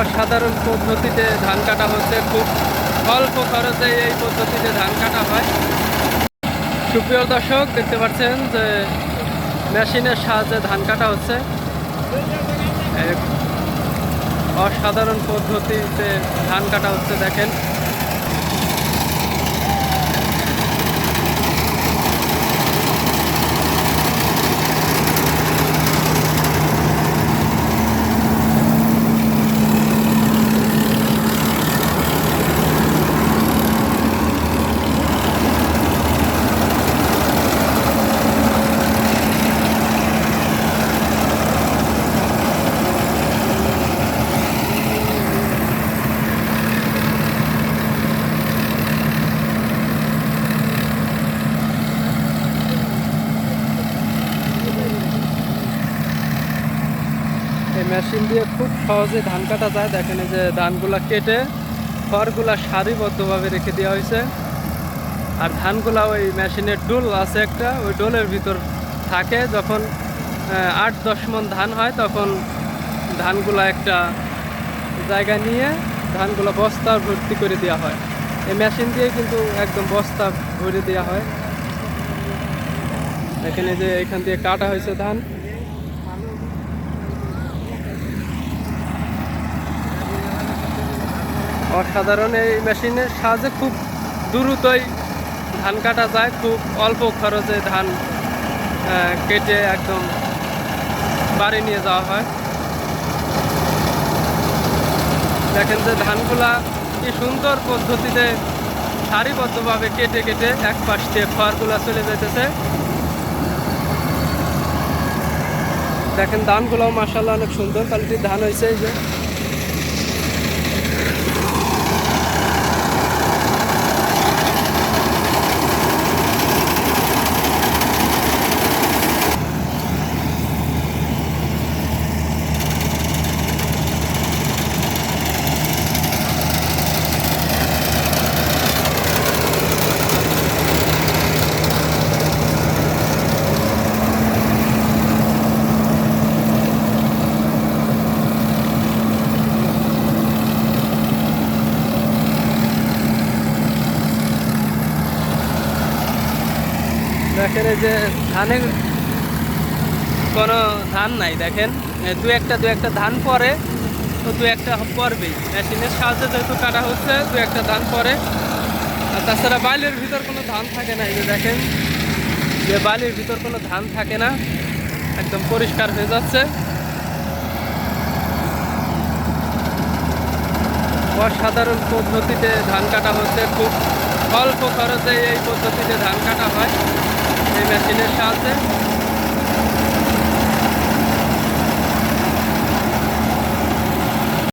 অসাধারণ পদ্ধতিতে ধান কাটা হচ্ছে। খুব অল্প খরচে এই পদ্ধতিতে ধান কাটা হয়। সুপ্রিয় দর্শক, দেখতে পাচ্ছেন যে মেশিনের সাহায্যে ধান কাটা হচ্ছে। অসাধারণ পদ্ধতিতে ধান কাটা হচ্ছে, দেখেন। মেশিন দিয়ে খুব সহজে ধান কাটা যায়। দেখেন যে ধানগুলা কেটে খড়গুলা সারিবদ্ধভাবে রেখে দেওয়া হয়েছে। আর ধানগুলা ওই মেশিনের ডোল আছে একটা, ওই ডোলের ভিতর থাকে। যখন আট দশ মন ধান হয়, তখন ধানগুলা একটা জায়গা নিয়ে ধানগুলা বস্তা ভর্তি করে দেওয়া হয়। এই মেশিন দিয়ে কিন্তু একদম বস্তা ভরে দেওয়া হয়। এখানে যে এখান দিয়ে কাটা হয়েছে ধান। অসাধারণ এই মেশিনের সাহায্যে খুব দ্রুতই ধান কাটা যায়, খুব অল্প খরচে ধান কেটে একদম বাড়ি নিয়ে যাওয়া হয়। দেখেন যে ধানগুলা কি সুন্দর পদ্ধতিতে সারিবদ্ধভাবে কেটে কেটে এক পাশ দিয়ে খড়গুলা চলে যেতেছে। দেখেন ধানগুলাও মাসাল্লাহ অনেক সুন্দর কোয়ালিটির ধান হয়েছে এই যে। দেখেন এই যে ধানের কোনো ধান নাই, দেখেন। দু একটা দু একটা ধান পরে, তো দু একটা পরবেই। মেশিনের সাহায্যে যেহেতু কাটা হচ্ছে, দু একটা ধান পরে। আর তাছাড়া বালির ভিতর কোনো ধান থাকে না, এই যে দেখেন। যে বালির ভিতর কোনো ধান থাকে না, একদম পরিষ্কার হয়ে যাচ্ছে। অসাধারণ পদ্ধতিতে ধান কাটা হচ্ছে, খুব অল্প খরচে এই পদ্ধতিতে ধান কাটা হয়। এই মেশিনের সাহায্যে